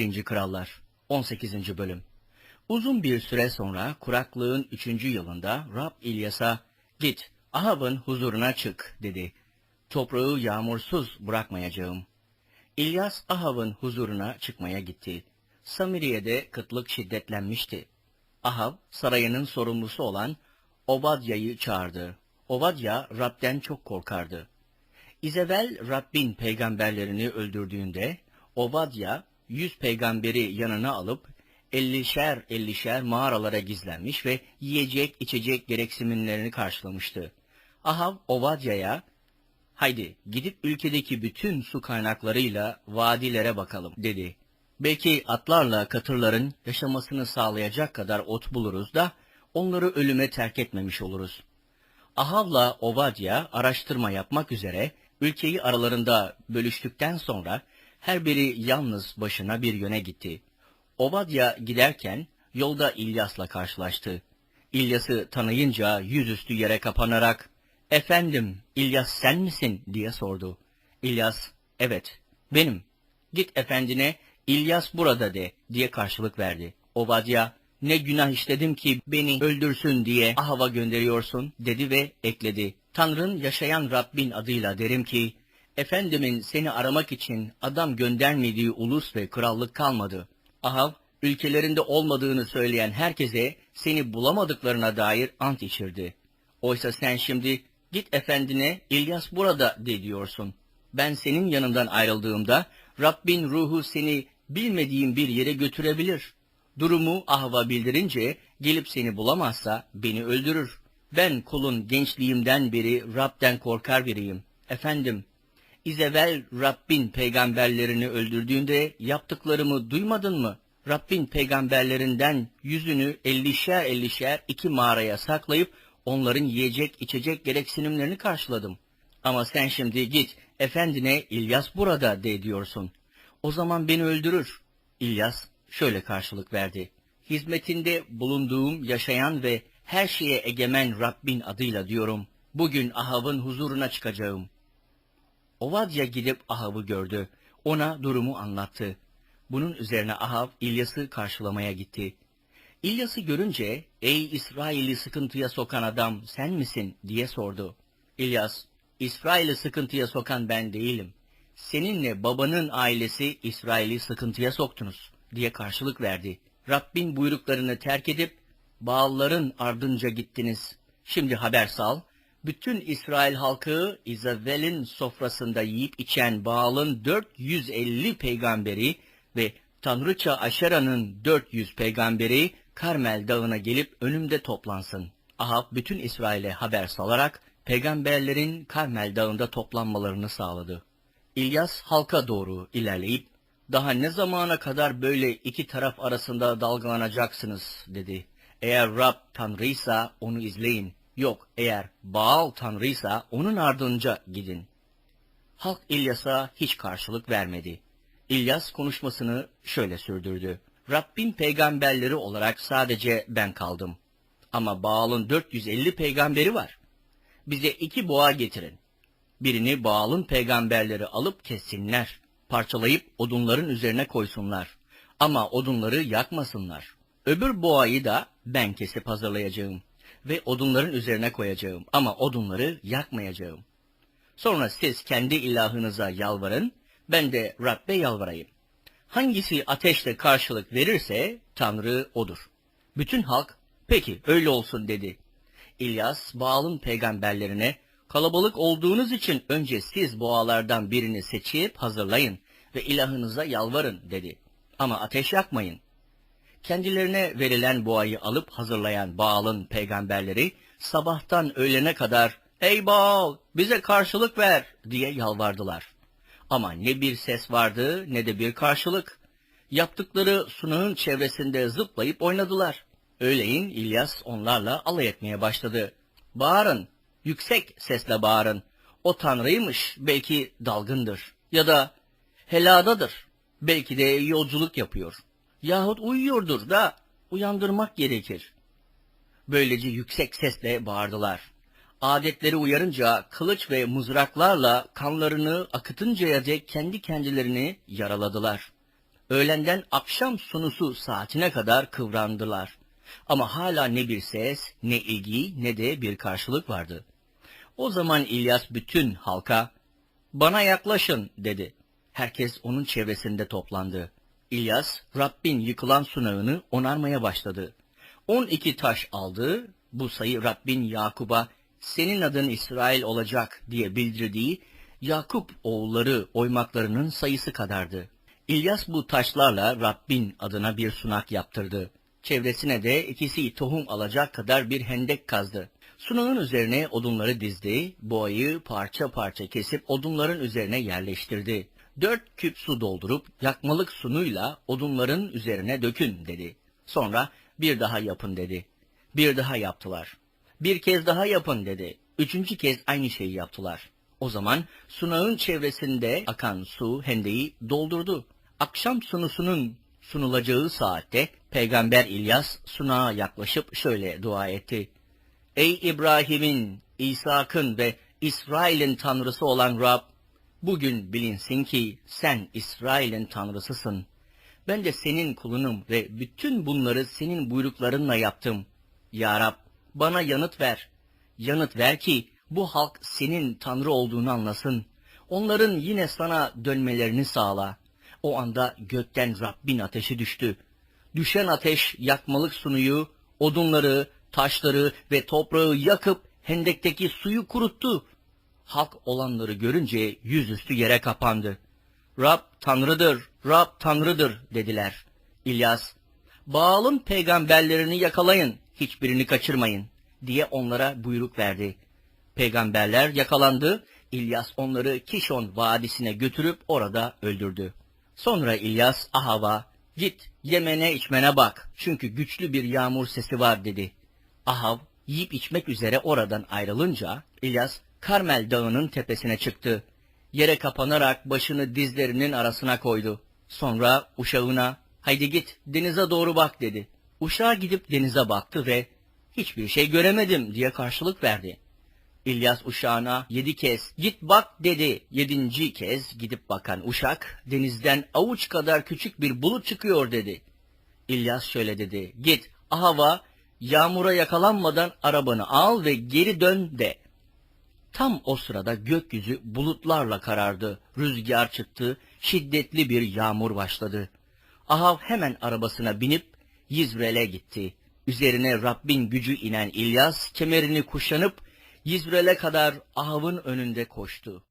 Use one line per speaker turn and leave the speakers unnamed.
1. Krallar 18. Bölüm Uzun bir süre sonra kuraklığın 3. yılında Rab İlyas'a git Ahab'ın huzuruna çık dedi. Toprağı yağmursuz bırakmayacağım. İlyas Ahab'ın huzuruna çıkmaya gitti. Samiriye'de kıtlık şiddetlenmişti. Ahab sarayının sorumlusu olan Obadya'yı çağırdı. Obadya Rab'den çok korkardı. İzevel Rabbin peygamberlerini öldürdüğünde Obadya yüz peygamberi yanına alıp ellişer ellişer mağaralara gizlenmiş ve yiyecek içecek gereksinimlerini karşılamıştı. Ahab Obadya'ya haydi gidip ülkedeki bütün su kaynaklarıyla vadilere bakalım dedi. Belki atlarla katırların yaşamasını sağlayacak kadar ot buluruz da onları ölüme terk etmemiş oluruz. Ahav'la Obadya araştırma yapmak üzere ülkeyi aralarında bölüştükten sonra her biri yalnız başına bir yöne gitti. Obadya giderken yolda İlyas'la karşılaştı. İlyas'ı tanıyınca yüzüstü yere kapanarak, ''Efendim, İlyas sen misin?'' diye sordu. İlyas, ''Evet, benim. Git efendine, İlyas burada de.'' diye karşılık verdi. Obadya, ''Ne günah işledim ki beni öldürsün diye Ahav'a gönderiyorsun?'' dedi ve ekledi. ''Tanrın yaşayan Rabbin adıyla derim ki, Efendimin seni aramak için adam göndermediği ulus ve krallık kalmadı. Ahav, ülkelerinde olmadığını söyleyen herkese seni bulamadıklarına dair ant içirdi. Oysa sen şimdi git efendine İlyas burada de diyorsun. Ben senin yanından ayrıldığımda Rabbin ruhu seni bilmediğim bir yere götürebilir. Durumu Ahav'a bildirince gelip seni bulamazsa beni öldürür. Ben kulun gençliğimden beri Rab'den korkar biriyim. Efendim, İzevel Rabbin peygamberlerini öldürdüğünde yaptıklarımı duymadın mı? Rabbin peygamberlerinden yüzünü ellişer ellişer iki mağaraya saklayıp onların yiyecek içecek gereksinimlerini karşıladım. Ama sen şimdi git efendine İlyas burada de diyorsun. O zaman beni öldürür. İlyas şöyle karşılık verdi. Hizmetinde bulunduğum yaşayan ve her şeye egemen Rabbin adıyla diyorum. Bugün Ahav'ın huzuruna çıkacağım. Ovadya gidip Ahav'ı gördü. Ona durumu anlattı. Bunun üzerine Ahav İlyas'ı karşılamaya gitti. İlyas'ı görünce, ''Ey İsrail'i sıkıntıya sokan adam sen misin?'' diye sordu. İlyas, ''İsrail'i sıkıntıya sokan ben değilim. Seninle babanın ailesi İsrail'i sıkıntıya soktunuz.'' diye karşılık verdi. Rabbin buyruklarını terk edip, Bağların ardınca gittiniz. Şimdi haber sal, bütün İsrail halkı İzavel'in sofrasında yiyip içen Baal'ın 450 peygamberi ve Tanrıça Aşera'nın 400 peygamberi Karmel dağına gelip önümde toplansın. Ahab bütün İsrail'e haber salarak peygamberlerin Karmel dağında toplanmalarını sağladı. İlyas halka doğru ilerleyip daha ne zamana kadar böyle iki taraf arasında dalgalanacaksınız dedi. Eğer Rab Tanrıysa onu izleyin. Yok eğer Baal Tanrıysa onun ardınca gidin. Halk İlyas'a hiç karşılık vermedi. İlyas konuşmasını şöyle sürdürdü. Rabbin peygamberleri olarak sadece ben kaldım. Ama Baal'ın 450 peygamberi var. Bize iki boğa getirin. Birini Baal'ın peygamberleri alıp kessinler. Parçalayıp odunların üzerine koysunlar. Ama odunları yakmasınlar. Öbür boğayı da ben kesip hazırlayacağım ve odunların üzerine koyacağım ama odunları yakmayacağım. Sonra siz kendi ilahınıza yalvarın, ben de Rabbe yalvarayım. Hangisi ateşle karşılık verirse Tanrı odur. Bütün halk peki öyle olsun dedi. İlyas Baal'ın peygamberlerine kalabalık olduğunuz için önce siz boğalardan birini seçip hazırlayın ve ilahınıza yalvarın dedi. Ama ateş yakmayın. Kendilerine verilen boğayı alıp hazırlayan Baal'ın peygamberleri sabahtan öğlene kadar ''Ey Baal bize karşılık ver'' diye yalvardılar. Ama ne bir ses vardı ne de bir karşılık. Yaptıkları sunağın çevresinde zıplayıp oynadılar. Öğleyin İlyas onlarla alay etmeye başladı. Bağırın, yüksek sesle bağırın. O tanrıymış, belki dalgındır. Ya da heladadır, belki de yolculuk yapıyor. Yahut uyuyordur da uyandırmak gerekir. Böylece yüksek sesle bağırdılar. Adetleri uyarınca kılıç ve mızraklarla kanlarını akıtıncaya dek kendi kendilerini yaraladılar. öğlenden akşam sunusu saatine kadar kıvrandılar. Ama hala ne bir ses, ne ilgi, ne de bir karşılık vardı. O zaman İlyas bütün halka, bana yaklaşın dedi. Herkes onun çevresinde toplandı. İlyas, Rabbin yıkılan sunağını onarmaya başladı. On iki taş aldı, bu sayı Rabbin Yakub'a, senin adın İsrail olacak diye bildirdiği Yakup oğulları oymaklarının sayısı kadardı. İlyas bu taşlarla Rabbin adına bir sunak yaptırdı. Çevresine de ikisi tohum alacak kadar bir hendek kazdı. Sunağın üzerine odunları dizdi, boğayı parça parça kesip odunların üzerine yerleştirdi. Dört küp su doldurup yakmalık sunuyla odunların üzerine dökün dedi. Sonra bir daha yapın dedi. Bir daha yaptılar. Bir kez daha yapın dedi. Üçüncü kez aynı şeyi yaptılar. O zaman sunağın çevresinde akan su hendeyi doldurdu. Akşam sunusunun sunulacağı saatte Peygamber İlyas sunağa yaklaşıp şöyle dua etti. Ey İbrahim'in, İshak'ın ve İsrail'in tanrısı olan Rab, bugün bilinsin ki sen İsrail'in tanrısısın. Ben de senin kulunum ve bütün bunları senin buyruklarınla yaptım. Ya Rab, bana yanıt ver. Yanıt ver ki bu halk senin tanrı olduğunu anlasın. Onların yine sana dönmelerini sağla. O anda gökten Rabbin ateşi düştü. Düşen ateş yakmalık sunuyu, odunları, taşları ve toprağı yakıp hendekteki suyu kuruttu. Halk olanları görünce yüzüstü yere kapandı. Rab Tanrı'dır, Rab Tanrı'dır dediler. İlyas, Baal'ın peygamberlerini yakalayın, hiçbirini kaçırmayın diye onlara buyruk verdi. Peygamberler yakalandı, İlyas onları Kişon vadisine götürüp orada öldürdü. Sonra İlyas Ahav'a, git yemene içmene bak çünkü güçlü bir yağmur sesi var dedi. Ahav yiyip içmek üzere oradan ayrılınca İlyas Karmel dağının tepesine çıktı. Yere kapanarak başını dizlerinin arasına koydu. Sonra uşağına haydi git denize doğru bak dedi. Uşağı gidip denize baktı ve hiçbir şey göremedim diye karşılık verdi. İlyas uşağına yedi kez git bak dedi. Yedinci kez gidip bakan uşak denizden avuç kadar küçük bir bulut çıkıyor dedi. İlyas şöyle dedi. Git Ahava yağmura yakalanmadan arabanı al ve geri dön de. Tam o sırada gökyüzü bulutlarla karardı. Rüzgar çıktı. Şiddetli bir yağmur başladı. Ahav hemen arabasına binip Yizre'le gitti. Üzerine Rabbin gücü inen İlyas kemerini kuşanıp Yizre'le kadar Ahav'ın önünde koştu.